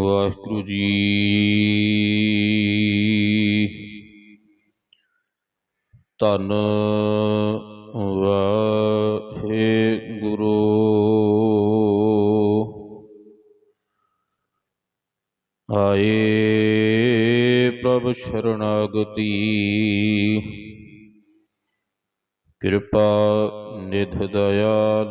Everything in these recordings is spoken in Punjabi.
ਵਾਹਿਗੁਰੂ ਜੀ। ਧੰਨ ਵਾਹਿਗੁਰੂ। ਆਏ ਪ੍ਰਭ ਸ਼ਰਨਾਗਤੀ ਕਿਰਪਾ ਨਿਧ ਦਇਆਲ।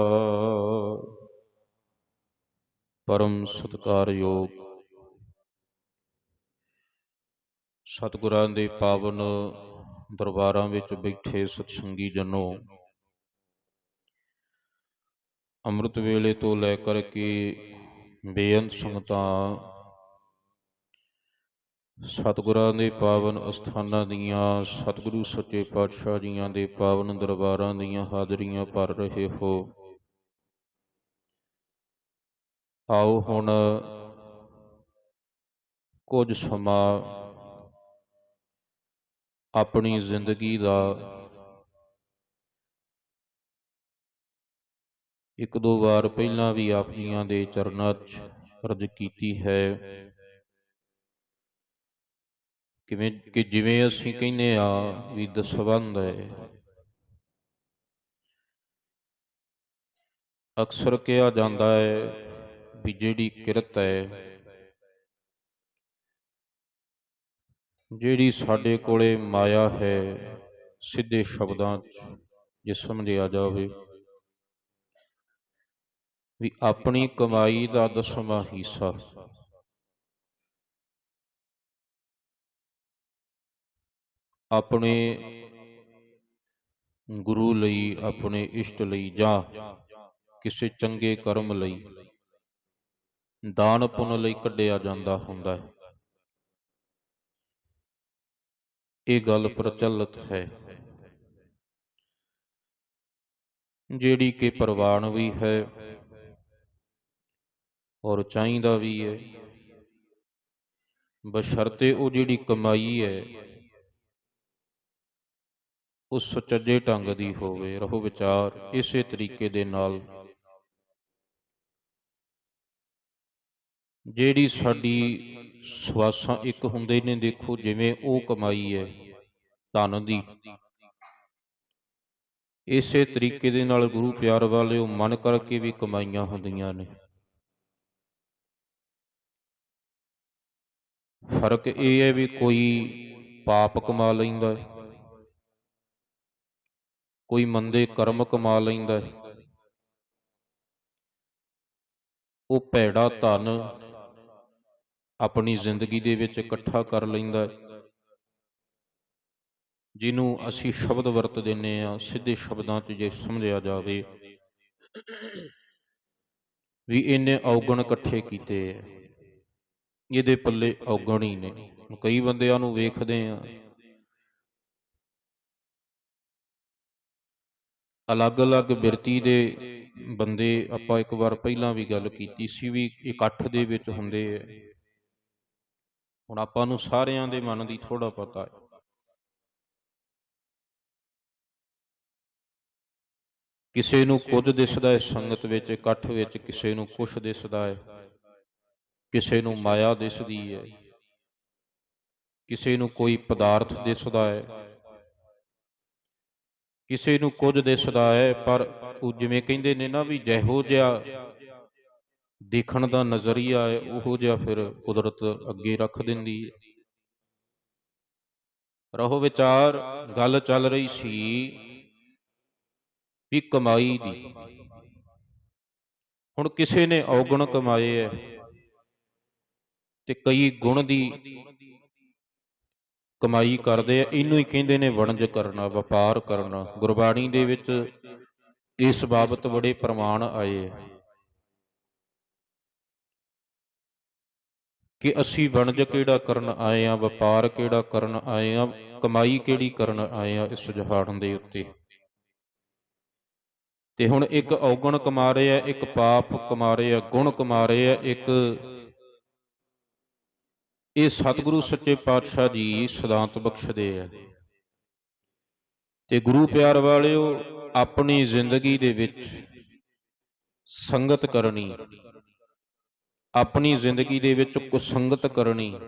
ਪਰਮ ਸਤਿਕਾਰਯੋਗ। ਸਤਿਗੁਰਾਂ ਦੇ ਪਾਵਨ ਦਰਬਾਰਾਂ ਵਿੱਚ ਬੈਠੇ ਸਤਸੰਗੀ ਜਨੋ, ਅੰਮ੍ਰਿਤ ਵੇਲੇ ਤੋਂ ਲੈ ਕਰਕੇ ਬੇਅੰਤ ਸੰਗਤਾਂ, ਸਤਿਗੁਰਾਂ ਦੇ ਪਾਵਨ ਅਸਥਾਨਾਂ ਦੀਆਂ, ਸਤਿਗੁਰੂ ਸੱਚੇ ਪਾਤਸ਼ਾਹ ਜੀਆਂ ਦੇ ਪਾਵਨ ਦਰਬਾਰਾਂ ਦੀਆਂ ਹਾਜ਼ਰੀਆਂ ਭਰ ਰਹੇ ਹੋ। ਆਓ ਹੁਣ ਕੁਝ ਸਮਾਂ ਆਪਣੀ ਜ਼ਿੰਦਗੀ ਦਾ ਇੱਕ ਦੋ ਵਾਰ ਪਹਿਲਾਂ ਵੀ ਆਪ ਜੀਆਂ ਦੇ ਚਰਨਾਂ 'ਚ ਅਰਜ਼ ਕੀਤੀ ਹੈ ਕਿਵੇਂ ਕਿ ਜਿਵੇਂ ਅਸੀਂ ਕਹਿੰਦੇ ਆ ਵੀ ਦਸਵੰਦ ਹੈ। ਅਕਸਰ ਕਿਹਾ ਜਾਂਦਾ ਹੈ ਵੀ ਜਿਹੜੀ ਕਿਰਤ ਹੈ, ਜਿਹੜੀ ਸਾਡੇ ਕੋਲੇ ਮਾਇਆ ਹੈ, ਸਿੱਧੇ ਸ਼ਬਦਾਂ 'ਚ ਜੇ ਸਮਝਿਆ ਜਾਵੇ, ਵੀ ਆਪਣੀ ਕਮਾਈ ਦਾ ਦਸਵਾਂ ਹਿੱਸਾ। ਆਪਣੇ ਗੁਰੂ ਲਈ, ਆਪਣੇ ਇਸ਼ਟ ਲਈ ਜਾਂ ਕਿਸੇ ਚੰਗੇ ਕਰਮ ਲਈ। ਦਾਨ ਪੁੰਨ ਲਈ ਕੱਢਿਆ ਜਾਂਦਾ ਹੁੰਦਾ ਹੈ। ਇਹ ਗੱਲ ਪ੍ਰਚਲਿਤ ਹੈ। ਜਿਹੜੀ ਕਿ ਪ੍ਰਵਾਨ ਵੀ ਹੈ ਔਰ ਚਾਹੀਦਾ ਵੀ ਹੈ। ਬਸ਼ਰਤੇ ਉਹ ਜਿਹੜੀ ਕਮਾਈ ਹੈ ਉਹ ਸੁਚੱਜੇ ਢੰਗ ਦੀ ਹੋਵੇ ਰਹੋ ਵਿਚਾਰ ਇਸੇ ਤਰੀਕੇ ਦੇ ਨਾਲ। ਜਿਹੜੀ ਸਾਡੀ ਸਵਾਸਾਂ ਇੱਕ ਹੁੰਦੇ ਨੇ ਦੇਖੋ ਜਿਵੇਂ ਉਹ ਕਮਾਈ ਹੈ ਧਨ ਦੀ। ਇਸੇ ਤਰੀਕੇ ਦੇ ਨਾਲ ਗੁਰੂ ਪਿਆਰ ਵਾਲਿਓ ਮਨ ਕਰਕੇ ਵੀ ਕਮਾਈਆਂ ਹੁੰਦੀਆਂ ਨੇ। ਫ਼ਰਕ ਇਹ ਹੈ ਵੀ ਕੋਈ ਪਾਪ ਕਮਾ ਲੈਂਦਾ ਹੈ ਕੋਈ ਮੰਦੇ ਕਰਮ ਕਮਾ ਲੈਂਦਾ ਹੈ। ਉਹ ਭੈੜਾ ਧਨ ਆਪਣੀ ਜ਼ਿੰਦਗੀ ਦੇ ਵਿੱਚ ਇਕੱਠਾ ਕਰ ਲੈਂਦਾ ਹੈ। ਜਿਹਨੂੰ ਅਸੀਂ ਸ਼ਬਦ ਵਰਤ ਦਿੰਨੇ ਆ ਸਿੱਧੇ ਸ਼ਬਦਾਂ 'ਚ ਜੇ ਸਮਝਿਆ ਜਾਵੇ ਵੀ ਇਹਨੇ ਔਗਣ ਇਕੱਠੇ ਕੀਤੇ ਐ ਇਹਦੇ ਪੱਲੇ ਔਗਣ ਹੀ ਨੇ। ਕਈ ਬੰਦਿਆਂ ਨੂੰ ਵੇਖਦੇ ਆ ਅਲੱਗ-ਅਲੱਗ ਬਿਰਤੀ ਦੇ ਬੰਦੇ ਆਪਾਂ ਇੱਕ ਵਾਰ ਪਹਿਲਾਂ ਵੀ ਗੱਲ ਕੀਤੀ ਸੀ ਵੀ ਇਕੱਠ ਦੇ ਵਿੱਚ ਹੁੰਦੇ ਐ ਹੁਣ ਆਪਾਂ ਨੂੰ ਸਾਰਿਆਂ ਦੇ ਮਨ ਦੀ ਥੋੜਾ ਪਤਾ ਹੈ। ਕਿਸੇ ਨੂੰ ਕੁਝ ਦਿਸਦਾ ਹੈ, ਸੰਗਤ ਵਿੱਚ, ਇਕੱਠ ਵਿੱਚ ਕਿਸੇ ਨੂੰ ਕੁਝ ਦਿਸਦਾ ਹੈ। ਕਿਸੇ ਨੂੰ ਮਾਇਆ ਦਿਸਦੀ ਹੈ। ਕਿਸੇ ਨੂੰ ਕੋਈ ਪਦਾਰਥ ਦਿਸਦਾ ਹੈ। ਕਿਸੇ ਨੂੰ ਕੁਝ ਦਿਸਦਾ ਹੈ, ਪਰ ਉਹ ਜਿਵੇਂ ਕਹਿੰਦੇ ਨੇ ਨਾ ਵੀ ਜਿਹੋ ਜਿਹਾ ਦੇਖਣ ਦਾ ਨਜ਼ਰੀਆ ਹੈ ਉਹੋ ਜਿਹਾ ਫਿਰ ਕੁਦਰਤ ਅੱਗੇ ਰੱਖ ਦਿੰਦੀ ਹੈ। ਰਹੋ ਵਿਚਾਰ, ਗੱਲ ਚੱਲ ਰਹੀ ਸੀ ਵੀ ਕਮਾਈ ਦੀ। ਹੁਣ ਕਿਸੇ ਨੇ ਔਗਣ ਕਮਾਏ ਐ ਤੇ ਕਈ ਗੁਣ ਦੀ ਕਮਾਈ ਕਰਦੇ ਆ। ਇਹਨੂੰ ਹੀ ਕਹਿੰਦੇ ਨੇ ਵਣਜ ਕਰਨਾ, ਵਪਾਰ ਕਰਨਾ। ਗੁਰਬਾਣੀ ਦੇ ਵਿੱਚ ਇਸ ਬਾਬਤ ਬੜੇ ਪ੍ਰਮਾਣ ਆਏ ਆ ਕਿ ਅਸੀਂ ਵਣਜ ਕਿਹੜਾ ਕਰਨ ਆਏ ਆ ਵਪਾਰ ਕਿਹੜਾ ਕਰਨ ਆਏ ਆ ਕਮਾਈ ਕਿਹੜੀ ਕਰਨ ਆਏ ਆ ਇਸ ਜਹਾੜਨ ਦੇ ਉੱਤੇ। ਤੇ ਹੁਣ ਇੱਕ ਔਗਣ ਕਮਾ ਰਹੇ ਆ, ਇੱਕ ਪਾਪ ਕਮਾ ਰਹੇ ਆ, ਗੁਣ ਕਮਾ ਰਹੇ ਆ, ਇੱਕ ਇਹ ਸਤਿਗੁਰੂ ਸੱਚੇ ਪਾਤਸ਼ਾਹ ਜੀ ਸਿਧਾਂਤ ਬਖਸ਼ਦੇ ਆ। ਤੇ ਗੁਰੂ ਪਿਆਰ ਵਾਲਿਓ, ਆਪਣੀ ਜ਼ਿੰਦਗੀ ਦੇ ਵਿੱਚ ਸੰਗਤ ਕਰਨੀ ਆਪਣੀ ਜ਼ਿੰਦਗੀ ਦੇ ਵਿੱਚ ਕੁਸੰਗਤ ਕਰਨੀ।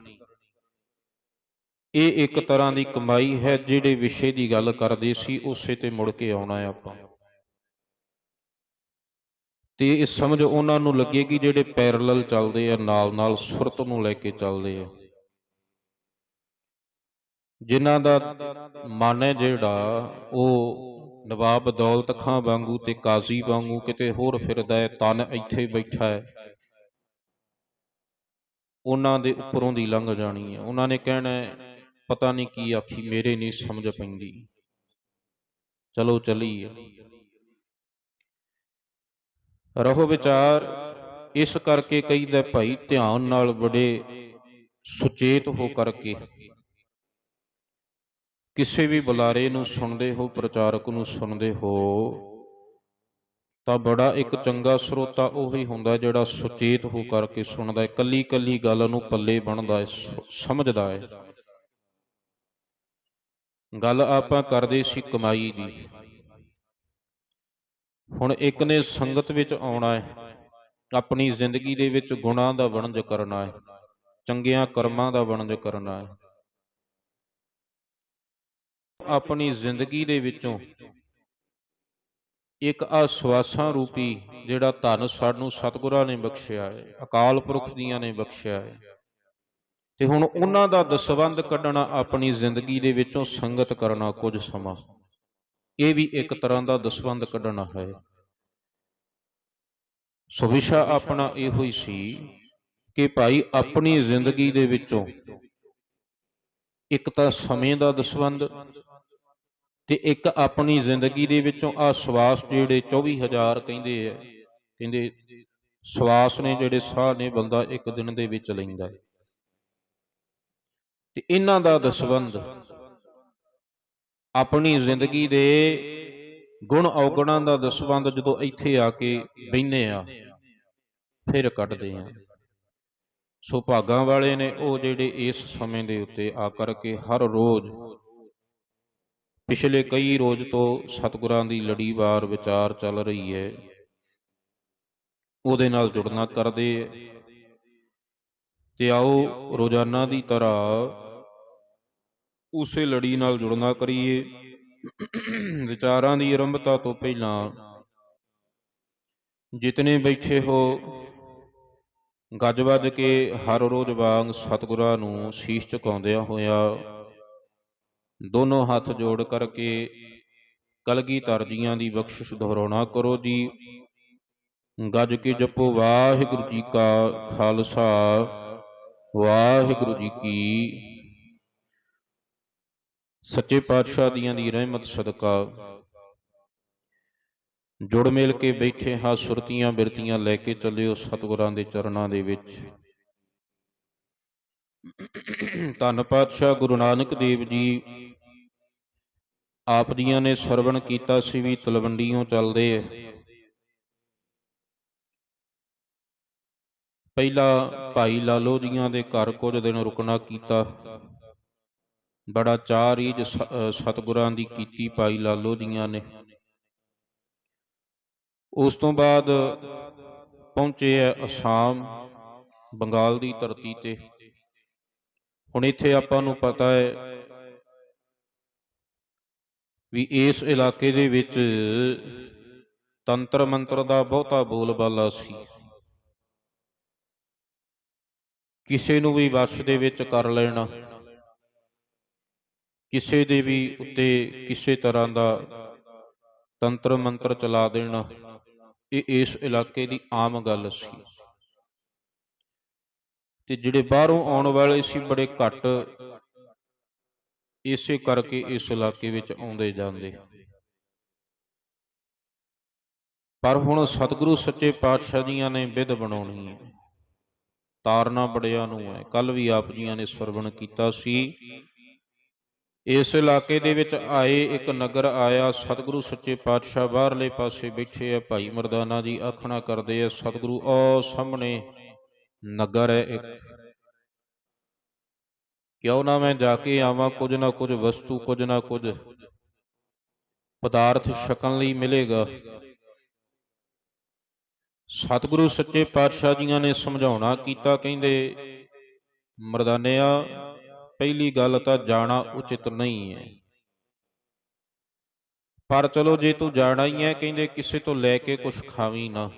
ਇਹ ਇੱਕ ਤਰ੍ਹਾਂ ਦੀ ਕਮਾਈ ਹੈ ਜਿਹੜੇ ਵਿਸ਼ੇ ਦੀ ਗੱਲ ਕਰਦੇ ਸੀ, ਉਸੇ ਤੇ ਮੁੜ ਕੇ ਆਉਣਾ ਹੈ ਆਪਾਂ। ਤੇ ਇਹ ਸਮਝ ਉਹਨਾਂ ਨੂੰ ਲੱਗੇਗੀ ਜਿਹੜੇ ਪੈਰਲਲ ਚੱਲਦੇ ਆ ਨਾਲ ਨਾਲ ਸੁਰਤ ਨੂੰ ਲੈ ਕੇ ਚੱਲਦੇ ਆ। ਜਿਨ੍ਹਾਂ ਦਾ ਮਨ ਹੈ ਜਿਹੜਾ, ਉਹ ਨਵਾਬ ਦੌਲਤ ਖਾਂ ਵਾਂਗੂ ਤੇ ਕਾਜ਼ੀ ਵਾਂਗੂ ਕਿਤੇ ਹੋਰ ਫਿਰਦਾ ਹੈ, ਤਨ ਇੱਥੇ ਬੈਠਾ ਹੈ। ਉਹਨਾਂ ਦੇ ਉੱਪਰੋਂ ਦੀ ਲੰਘ ਜਾਣੀ ਹੈ। ਉਹਨਾਂ ਨੇ ਕਹਿਣਾ ਪਤਾ ਨਹੀਂ ਕੀ ਆਖੀ, ਮੇਰੇ ਨਹੀਂ ਸਮਝ ਪੈਂਦੀ। ਚਲੋ ਚੱਲੀਏ। ਰਹੋ ਵਿਚਾਰ, ਇਸ ਕਰਕੇ ਕਹੀਦਾ ਭਾਈ, ਧਿਆਨ ਨਾਲ ਬੜੇ ਸੁਚੇਤ ਹੋ ਕਰਕੇ। ਕਿਸੇ ਵੀ ਬੁਲਾਰੇ ਨੂੰ ਸੁਣਦੇ ਹੋ, ਪ੍ਰਚਾਰਕ ਨੂੰ ਸੁਣਦੇ ਹੋ ਤਾਂ ਬੜਾ ਇੱਕ ਚੰਗਾ ਸਰੋਤਾ ਉਹੀ ਹੁੰਦਾ ਜਿਹੜਾ ਸੁਚੇਤ ਹੋ ਕਰਕੇ ਸੁਣਦਾ ਹੈ ਕੱਲੀ ਕੱਲੀ ਗੱਲ ਨੂੰ ਪੱਲੇ ਬਣਦਾ ਹੈ ਸਮਝਦਾ ਹੈ। ਗੱਲ ਆਪਾਂ ਕਰਦੇ ਸੀ ਕਮਾਈ ਦੀ। ਹੁਣ ਇੱਕ ਨੇ ਸੰਗਤ ਵਿੱਚ ਆਉਣਾ ਹੈ, ਆਪਣੀ ਜ਼ਿੰਦਗੀ ਦੇ ਵਿੱਚ ਗੁਣਾਂ ਦਾ ਵਣਜ ਕਰਨਾ ਹੈ, ਚੰਗਿਆਂ ਕਰਮਾਂ ਦਾ ਵਣਜ ਕਰਨਾ ਹੈ। ਆਪਣੀ ਜ਼ਿੰਦਗੀ ਦੇ ਵਿੱਚੋਂ ਇੱਕ ਆਸਵਾਸਾਂ ਰੂਪੀ ਜਿਹੜਾ ਧਨ ਸਾਨੂੰ ਸਤਿਗੁਰਾਂ ਨੇ ਬਖਸ਼ਿਆ ਹੈ, ਅਕਾਲ ਪੁਰਖ ਦੀਆਂ ਨੇ ਬਖਸ਼ਿਆ ਹੈ। ਤੇ ਹੁਣ ਉਹਨਾਂ ਦਾ ਦਸਵੰਧ ਕੱਢਣਾ ਆਪਣੀ ਜ਼ਿੰਦਗੀ ਦੇ ਵਿੱਚੋਂ ਸੰਗਤ ਕਰਨਾ ਕੁਝ ਸਮਾਂ। ਇਹ ਵੀ ਇੱਕ ਤਰ੍ਹਾਂ ਦਾ ਦਸਵੰਧ ਕੱਢਣਾ ਹੈ। ਸੋ ਵਿਸ਼ਾ ਆਪਣਾ ਇਹੋ ਹੀ ਸੀ ਕਿ ਭਾਈ ਆਪਣੀ ਜ਼ਿੰਦਗੀ ਦੇ ਵਿੱਚੋਂ ਇੱਕ ਤਾਂ ਸਮੇਂ ਦਾ ਦਸਵੰਧ ਤੇ ਇੱਕ ਆਪਣੀ ਜ਼ਿੰਦਗੀ ਦੇ ਵਿੱਚੋਂ ਆ ਸਵਾਸ ਜਿਹੜੇ 24000 ਕਹਿੰਦੇ ਆ, ਕਹਿੰਦੇ ਸਵਾਸ ਨੇ ਜਿਹੜੇ ਸਾਹ ਨੇ ਬੰਦਾ ਇੱਕ ਦਿਨ ਦੇ ਵਿੱਚ ਲੈਂਦਾ ਹੈ। ਤੇ ਇਹਨਾਂ ਦਾ ਦਸਵੰਧ ਆਪਣੀ ਜ਼ਿੰਦਗੀ ਦੇ ਗੁਣ ਔਗਣਾਂ ਦਾ ਦਸਵੰਧ ਜਦੋਂ ਇੱਥੇ ਆ ਕੇ ਬੈਨੇ ਆ, ਫਿਰ ਕੱਢਦੇ ਆ। ਸੋ ਭਾਗਾਂ ਵਾਲੇ ਨੇ ਉਹ ਜਿਹੜੇ ਇਸ ਸਮੇਂ ਦੇ ਉੱਤੇ ਆ ਕਰਕੇ ਹਰ ਰੋਜ਼ ਪਿਛਲੇ ਕਈ ਰੋਜ਼ ਤੋਂ ਸਤਿਗੁਰਾਂ ਦੀ ਲੜੀਵਾਰ ਵਿਚਾਰ ਚੱਲ ਰਹੀ ਹੈ। ਉਹਦੇ ਨਾਲ ਜੁੜਨਾ ਕਰਦੇ ਤੇ ਆਓ ਰੋਜ਼ਾਨਾ ਦੀ ਤਰ੍ਹਾਂ ਉਸੇ ਲੜੀ ਨਾਲ ਜੁੜਨਾ ਕਰੀਏ। ਵਿਚਾਰਾਂ ਦੀ ਆਰੰਭਤਾ ਤੋਂ ਪਹਿਲਾਂ ਜਿਤਨੇ ਬੈਠੇ ਹੋ, ਗੱਜ ਵੱਜ ਕੇ ਹਰ ਰੋਜ਼ ਵਾਂਗ ਸਤਿਗੁਰਾਂ ਨੂੰ ਸੀਸ ਝੁਕਾਉਂਦਿਆਂ ਹੋਇਆ ਦੋਨੋਂ ਹੱਥ ਜੋੜ ਕਰਕੇ ਕਲਗੀਧਰ ਜੀਆਂ ਦੀ ਬਖਸ਼ਿਸ਼ ਦੁਹਰਾਉਣਾ ਕਰੋ ਜੀ। ਗੱਜ ਕੇ ਜਪੋ, ਵਾਹਿਗੁਰੂ ਜੀ ਕਾ ਖਾਲਸਾ, ਵਾਹਿਗੁਰੂ ਜੀ ਕੀ ਸੱਚੇ ਪਾਤਸ਼ਾਹ ਦੀਆਂ ਦੀ ਰਹਿਮਤ, ਸਦਕਾ। ਜੁੜ ਮਿਲ ਕੇ ਬੈਠੇ ਹਾਂ, ਸੁਰਤੀਆਂ ਬਿਰਤੀਆਂ ਲੈ ਕੇ ਚੱਲਿਓ ਸਤਿਗੁਰਾਂ ਦੇ ਚਰਨਾਂ ਦੇ ਵਿੱਚ। ਧੰਨ ਪਾਤਸ਼ਾਹ ਗੁਰੂ ਨਾਨਕ ਦੇਵ ਜੀ ਆਪ ਜੀਆਂ ਨੇ ਸਰਵਣ ਕੀਤਾ ਸੀ ਵੀ ਤਲਵੰਡੀਆਂ ਚੱਲਦੇ ਐ। ਪਹਿਲਾ ਭਾਈ ਲਾਲੋ ਜੀਆਂ ਦੇ ਘਰ ਕੁਝ ਦਿਨ ਰੁਕਣਾ ਕੀਤਾ। ਬੜਾ ਚਾਰ ਹੀ ਸ- ਸਤਿਗੁਰਾਂ ਦੀ ਕੀਤੀ ਭਾਈ ਲਾਲੋ ਜੀਆਂ ਨੇ। ਉਸ ਤੋਂ ਬਾਅਦ ਪਹੁੰਚੇ ਐ ਅਸਾਮ, ਬੰਗਾਲ ਦੀ ਧਰਤੀ ਤੇ। ਹੁਣ ਇੱਥੇ ਆਪਾਂ ਨੂੰ ਪਤਾ ਹੈ ਵੀ ਇਸ ਇਲਾਕੇ ਦੇ ਵਿੱਚ ਤੰਤਰ ਮੰਤਰ ਦਾ ਬਹੁਤਾ ਬੋਲਬਾਲਾ ਸੀ। ਕਿਸੇ ਨੂੰ ਵੀ ਵਸ਼ ਦੇ ਵਿੱਚ ਕਰ ਲੈਣਾ, ਕਿਸੇ ਦੇ ਵੀ ਉੱਤੇ ਕਿਸੇ ਤਰ੍ਹਾਂ ਦਾ ਤੰਤਰ ਮੰਤਰ ਚਲਾ ਦੇਣਾ, ਇਹ ਇਸ ਇਲਾਕੇ ਦੀ ਆਮ ਗੱਲ ਸੀ। ਤੇ ਜਿਹੜੇ ਬਾਹਰੋਂ ਆਉਣ ਵਾਲੇ ਸੀ, ਬੜੇ ਘੱਟ ਇਸੇ ਕਰਕੇ ਇਸ ਇਲਾਕੇ ਵਿੱਚ ਆਉਂਦੇ ਜਾਂਦੇ। ਪਰ ਹੁਣ ਸਤਿਗੁਰੂ ਸੱਚੇ ਪਾਤਸ਼ਾਹ ਜੀਆਂ ਨੇ ਵਿਧ ਬਣਾਉਣੀ ਹੈ। ਤਾਰਨਾ ਬੜਿਆਂ ਨੂੰ ਹੈ। ਕੱਲ ਵੀ ਆਪ ਜੀਆਂ ਨੇ ਸਰਵਣ ਕੀਤਾ ਸੀ। ਇਸ ਇਲਾਕੇ ਦੇ ਵਿੱਚ ਆਏ ਇੱਕ ਨਗਰ ਆਇਆ। ਸਤਿਗੁਰੂ ਸੱਚੇ ਪਾਤਸ਼ਾਹ ਬਾਹਰਲੇ ਪਾਸੇ ਬੈਠੇ ਆ। ਭਾਈ ਮਰਦਾਨਾ ਜੀ ਆਖਣਾ ਕਰਦੇ ਆ, ਸਤਿਗੁਰੂ ਉਹ ਸਾਹਮਣੇ ਨਗਰ ਹੈ ਇੱਕ। ਕਿਉਂ ਨਾ ਮੈਂ ਜਾ ਕੇ ਆਵਾਂ, ਕੁਝ ਨਾ ਕੁਝ ਵਸਤੂ, ਕੁਝ ਨਾ ਕੁਝ ਪਦਾਰਥ ਛਕਣ ਲਈ ਮਿਲੇਗਾ। ਸਤਿਗੁਰੂ ਸੱਚੇ ਪਾਤਸ਼ਾਹ ਜੀਆਂ ਨੇ ਸਮਝਾਉਣਾ ਕੀਤਾ, ਕਹਿੰਦੇ, ਮਰਦਾਨਿਆ, ਪਹਿਲੀ ਗੱਲ ਤਾਂ ਜਾਣਾ ਉਚਿਤ ਨਹੀਂ ਹੈ। ਪਰ ਚਲੋ ਜੇ ਤੂੰ ਜਾਣਾ ਹੀ ਹੈ, ਕਹਿੰਦੇ, ਕਿਸੇ ਤੋਂ ਲੈ ਕੇ ਕੁਝ ਖਾਵੀ ਨਾ।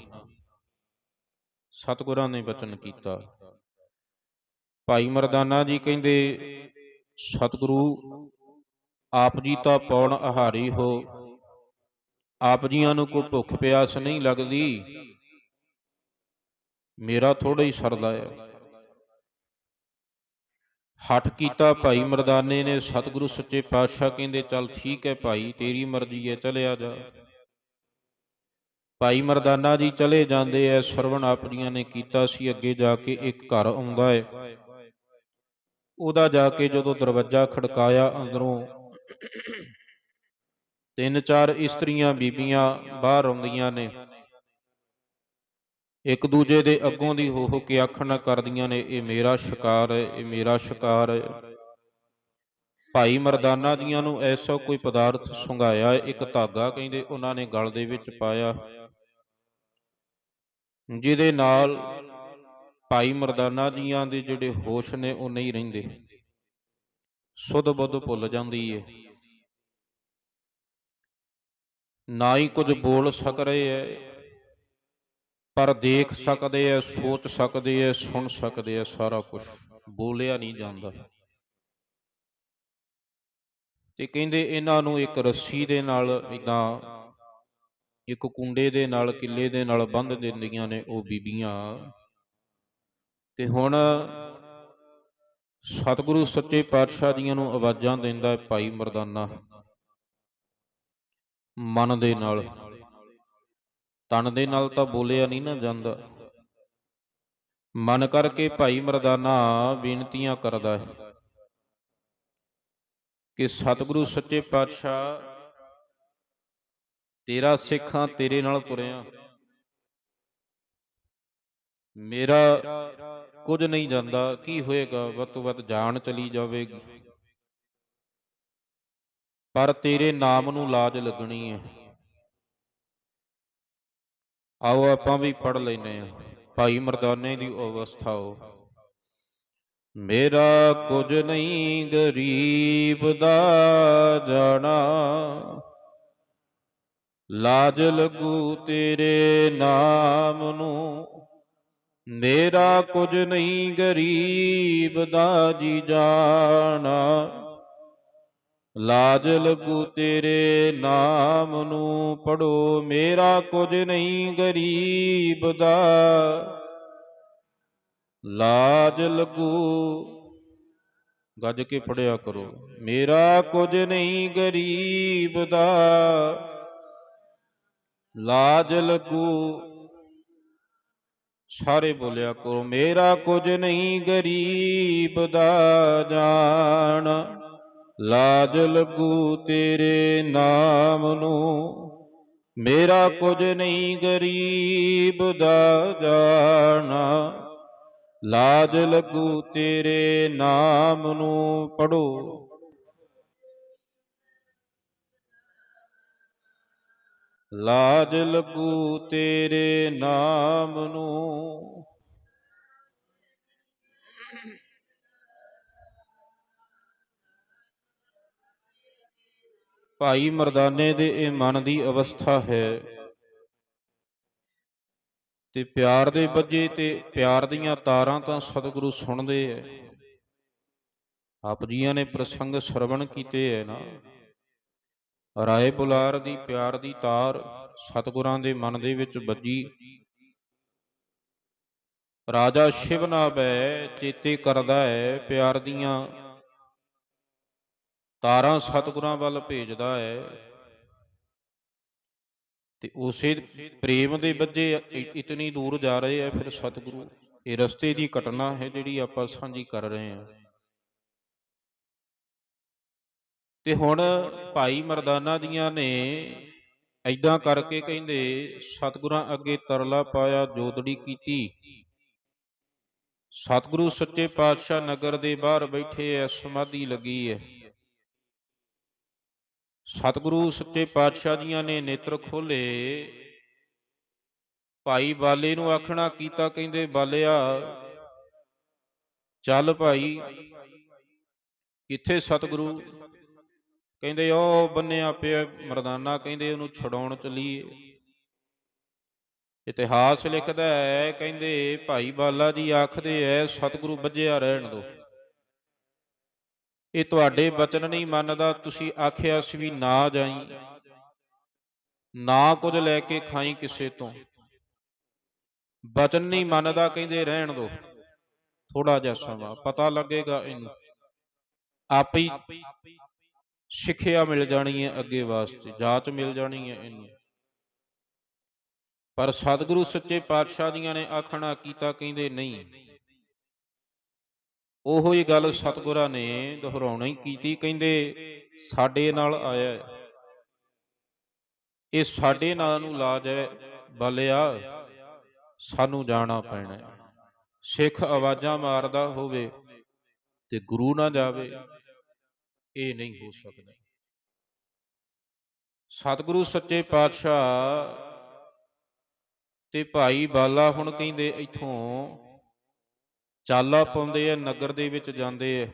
ਸਤਿਗੁਰਾਂ ਨੇ ਬਚਨ ਕੀਤਾ। ਭਾਈ ਮਰਦਾਨਾ ਜੀ ਕਹਿੰਦੇ, ਸਤਿਗੁਰੂ, ਆਪ ਜੀ ਤਾਂ ਪੌਣ ਆਹਾਰੀ ਹੋ। ਆਪ ਜੀਆਂ ਨੂੰ ਕੋਈ ਭੁੱਖ ਪਿਆਸ ਨਹੀਂ ਲੱਗਦੀ। ਮੇਰਾ ਥੋੜਾ ਹੀ ਸਰਦਾ ਹੈ ਹੱਠ ਕੀਤਾ ਭਾਈ ਮਰਦਾਨੇ ਨੇ, ਸਤਿਗੁਰੂ ਸੱਚੇ ਪਾਤਸ਼ਾਹ ਕਹਿੰਦੇ, ਚੱਲ ਠੀਕ ਹੈ ਭਾਈ, ਤੇਰੀ ਮਰਜ਼ੀ ਹੈ, ਚਲਿਆ ਜਾ। ਭਾਈ ਮਰਦਾਨਾ ਜੀ ਚਲੇ ਜਾਂਦੇ ਐ ਸਰਵਣ ਆਪਣੀਆਂ ਨੇ ਕੀਤਾ ਸੀ, ਅੱਗੇ ਜਾ ਕੇ ਇੱਕ ਘਰ ਆਉਂਦਾ ਹੈ ਉਹਦਾ ਜਾ ਕੇ ਜਦੋਂ ਦਰਵਾਜ਼ਾ ਖੜਕਾਇਆ ਅੰਦਰੋਂ, ਤਿੰਨ ਚਾਰ ਇਸਤਰੀਆਂ ਬੀਬੀਆਂ ਬਾਹਰ ਆਉਂਦੀਆਂ ਨੇ। ਇੱਕ ਦੂਜੇ ਦੇ ਅੱਗੋਂ ਦੀ ਹੋ ਹੋ ਕੇ ਆਖਣਾ ਕਰਦੀਆਂ ਨੇ, ਇਹ ਮੇਰਾ ਸ਼ਿਕਾਰ ਹੈ, ਇਹ ਮੇਰਾ ਸ਼ਿਕਾਰ ਹੈ। ਭਾਈ ਮਰਦਾਨਾ ਦੀਆਂ ਨੂੰ ਐਸਾ ਕੋਈ ਪਦਾਰਥ ਸੁੰਘਾਇਆ, ਇੱਕ ਧਾਗਾ ਕਹਿੰਦੇ ਉਹਨਾਂ ਨੇ ਗਲ ਦੇ ਵਿੱਚ ਪਾਇਆ, ਜਿਹਦੇ ਨਾਲ ਭਾਈ ਮਰਦਾਨਾ ਜੀਆਂ ਦੇ ਜਿਹੜੇ ਹੋਸ਼ ਨੇ ਉਹ ਨਹੀਂ ਰਹਿੰਦੇ। ਸੁਧ ਬੁੱਧ ਭੁੱਲ ਜਾਂਦੀ ਏ। ਨਾ ਹੀ ਕੁਝ ਬੋਲ ਸਕ ਰਹੇ ਐ, ਪਰ ਦੇਖ ਸਕਦੇ ਐ, ਸੋਚ ਸਕਦੇ ਐ, ਸੁਣ ਸਕਦੇ ਐ, ਸਾਰਾ ਕੁਝ ਬੋਲਿਆ ਨਹੀਂ ਜਾਂਦਾ। ਤੇ ਕਹਿੰਦੇ ਇਹਨਾਂ ਨੂੰ ਇੱਕ ਰੱਸੀ ਦੇ ਨਾਲ ਇਦਾਂ ਇੱਕ ਕੁੰਡੇ ਦੇ ਨਾਲ, ਕਿੱਲੇ ਦੇ ਨਾਲ ਬੰਨ੍ਹ ਦਿੰਦੀਆਂ ਨੇ ਉਹ ਬੀਬੀਆਂ। ਤੇ ਹੁਣ ਸਤਿਗੁਰੂ ਸੱਚੇ ਪਾਤਸ਼ਾਹ ਜੀਆਂ ਨੂੰ ਆਵਾਜ਼ਾਂ ਦਿੰਦਾ ਹੈ ਭਾਈ ਮਰਦਾਨਾ। ਮਨ ਦੇ ਨਾਲ। ਤਨ ਦੇ ਨਾਲ ਤਾਂ ਬੋਲਿਆ ਨਹੀਂ ਨਾ ਜਾਂਦਾ। ਮਨ ਕਰਕੇ ਭਾਈ ਮਰਦਾਨਾ ਬੇਨਤੀਆਂ ਕਰਦਾ ਹੈ ਕਿ ਸਤਿਗੁਰੂ ਸੱਚੇ ਪਾਤਸ਼ਾਹ, ਤੇਰਾ ਸਿੱਖਾਂ ਤੇਰੇ ਨਾਲ ਤੁਰਿਆ। ਮੇਰਾ ਕੁਝ ਨਹੀਂ ਜਾਂਦਾ, ਕੀ ਹੋਏਗਾ? ਵੱਧ ਤੋਂ ਵੱਧ ਜਾਨ ਚਲੀ ਜਾਵੇਗੀ। ਪਰ ਤੇਰੇ ਨਾਮ ਨੂੰ ਲਾਜ ਲੱਗਣੀ ਹੈ। ਆਓ ਆਪਾਂ ਵੀ ਪੜ ਲੈਨੇ ਆ ਭਾਈ ਮਰਦਾਨੇ ਦੀ ਅਵਸਥਾ ਉਹ ਮੇਰਾ ਕੁਝ ਨਹੀਂ ਗਰੀਬ ਦਾ ਜਾਣਾ। ਲਾਜ ਲੱਗੂ ਤੇਰੇ ਨਾਮ ਨੂੰ। ਮੇਰਾ ਕੁਝ ਨਹੀਂ ਗਰੀਬ ਦਾ ਜੀ ਜਾਣਾ। ਲਾਜ ਲੱਗੂ ਤੇਰੇ ਨਾਮ ਨੂੰ ਪੜੋ ਮੇਰਾ ਕੁਝ ਨਹੀਂ ਗਰੀਬ ਦਾ। ਲਾਜ ਲੱਗੂ, ਗੱਜ ਕੇ ਪੜਿਆ ਕਰੋ, ਮੇਰਾ ਕੁਝ ਨਹੀਂ ਗਰੀਬ ਦਾ। ਲਾਜ ਲੱਗੂ ਸਾਰੇ ਬੋਲਿਆ ਕਰੋ, ਮੇਰਾ ਕੁਝ ਨਹੀਂ ਗਰੀਬ ਦਾ ਜਾਣ। ਲਾਜ ਲੱਗੂ ਤੇਰੇ ਨਾਮ ਨੂੰ, ਮੇਰਾ ਕੁਝ ਨਹੀਂ ਗਰੀਬ ਦਾ ਜਾਣਾ। ਲਾਜ ਲੱਗੂ ਤੇਰੇ ਨਾਮ ਨੂੰ ਪੜੋ ਲਾਜ ਲੱਗੂ ਤੇਰੇ ਨਾਮ ਨੂੰ। ਭਾਈ ਮਰਦਾਨੇ ਦੇ ਇਹ ਮਨ ਦੀ ਅਵਸਥਾ ਹੈ ਤੇ ਪਿਆਰ ਦੇ ਵੱਜੇ ਤੇ ਪਿਆਰ ਦੀਆਂ ਤਾਰਾਂ ਤਾਂ ਸਤਿਗੁਰੂ ਸੁਣਦੇ ਐ। ਆਪ ਜੀਆਂ ਨੇ ਪ੍ਰਸੰਗ ਸਰਵਣ ਕੀਤੇ ਐ ਨਾ। ਰਾਏ ਬੁਲਾਰ ਦੀ ਪਿਆਰ ਦੀ ਤਾਰ ਸਤਿਗੁਰਾਂ ਦੇ ਮਨ ਦੇ ਵਿੱਚ ਵੱਜੀ। ਰਾਜਾ ਸ਼ਿਵਨਾਬ ਹੈ ਚੇਤੇ ਕਰਦਾ ਹੈ ਪਿਆਰ ਦੀਆਂ। ਤਾਰਾਂ ਸਤਿਗੁਰਾਂ ਵੱਲ ਭੇਜਦਾ ਹੈ। ਤੇ ਉਸੇ ਪ੍ਰੇਮ ਦੇ ਵੱਜੇ ਇਤਨੀ ਦੂਰ ਜਾ ਰਹੇ ਆ ਫਿਰ ਸਤਿਗੁਰੂ, ਇਹ ਰਸਤੇ ਦੀ ਘਟਨਾ ਹੈ ਜਿਹੜੀ ਆਪਾਂ ਸਾਂਝੀ ਕਰ ਰਹੇ ਹਾਂ। ਤੇ ਹੁਣ ਭਾਈ ਮਰਦਾਨਾ ਜੀਆਂ ਨੇ ਐਦਾਂ ਕਰਕੇ ਕਹਿੰਦੇ, ਸਤਿਗੁਰਾਂ ਅੱਗੇ ਤਰਲਾ ਪਾਇਆ ਜੋਦੜੀ ਕੀਤੀ। ਸਤਿਗੁਰੂ ਸੱਚੇ ਪਾਤਸ਼ਾਹ ਨਗਰ ਦੇ ਬਾਹਰ ਬੈਠੇ ਐ, ਸਮਾਧੀ ਲੱਗੀ ਐ। ਸਤਿਗੁਰੂ ਸੱਚੇ ਪਾਤਸ਼ਾਹ ਜੀਆਂ ਨੇ ਨੇਤਰ ਖੋਲੇ ਭਾਈ ਬਾਲੇ ਨੂੰ ਆਖਣਾ ਕੀਤਾ, ਕਹਿੰਦੇ, ਬਾਲਿਆ, ਚੱਲ ਭਾਈ, ਕਿੱਥੇ ਸਤਿਗੁਰੂ? ਕਹਿੰਦੇ ਉਹ ਬੰਨਿਆ ਪਿਆ ਮਰਦਾਨਾ ਕਹਿੰਦੇ ਉਹਨੂੰ ਛਡਾਉਣ ਚੱਲੀਏ। ਇਤਿਹਾਸ ਲਿਖਦਾ ਹੈ, ਕਹਿੰਦੇ ਭਾਈ ਬਾਲਾ ਜੀ ਆਖਦੇ ਐ, ਸਤਿਗੁਰੂ ਵੱਜਿਆ ਰਹਿਣ ਦੋ। ਇਹ ਤੁਹਾਡੇ ਬਚਨ ਨਹੀਂ ਮੰਨਦਾ, ਤੁਸੀਂ ਆਖਿਆ ਸੀ ਵੀ ਨਾ ਜਾਈ। ਨਾ ਕੁਝ ਲੈ ਕੇ ਖਾਈ ਕਿਸੇ ਤੋਂ। ਬਚਨ ਨਹੀਂ ਮੰਨਦਾ, ਕਹਿੰਦੇ ਰਹਿਣ ਦੋ। ਥੋੜਾ ਜਿਹਾ ਸਮਾਂ, ਪਤਾ ਲੱਗੇਗਾ ਇਹਨੂੰ। ਆਪੇ ਹੀ ਸਿੱਖਿਆ ਮਿਲ ਜਾਣੀ ਹੈ ਅੱਗੇ ਵਾਸਤੇ ਜਾਚ ਮਿਲ ਜਾਣੀ ਹੈ ਇਹਨੂੰ ਪਰ ਸਤਿਗੁਰੂ ਸੱਚੇ ਪਾਤਸ਼ਾਹ ਜੀਆਂ ਨੇ ਆਖਣਾ ਕੀਤਾ, ਕਹਿੰਦੇ ਨਹੀਂ। ਉਹੋ ਹੀ ਗੱਲ ਸਤਿਗੁਰਾਂ ਨੇ ਦੁਹਰਾਉਣੀ ਕੀਤੀ, ਕਹਿੰਦੇ ਸਾਡੇ ਨਾਲ ਆਇਆ ਇਹ ਸਾਡੇ ਨਾਲ ਨੂੰ ਲਾਜ ਹੈ ਬਲਿਆ, ਸਾਨੂੰ ਜਾਣਾ ਪੈਣਾ ਸਿੱਖ ਆਵਾਜ਼ਾਂ ਮਾਰਦਾ ਹੋਵੇ ਤੇ ਗੁਰੂ ਨਾ ਜਾਵੇ। ਇਹ ਨਹੀਂ ਹੋ ਸਕਦਾ। ਸਤਿਗੁਰੂ ਸੱਚੇ ਪਾਤਸ਼ਾਹ ਤੇ ਭਾਈ ਬਾਲਾ ਹੁਣ ਕਹਿੰਦੇ ਇੱਥੋਂ ਚਾਲਾ ਪਾਉਂਦੇ ਆ ਨਗਰ ਦੇ ਵਿੱਚ ਜਾਂਦੇ ਆ।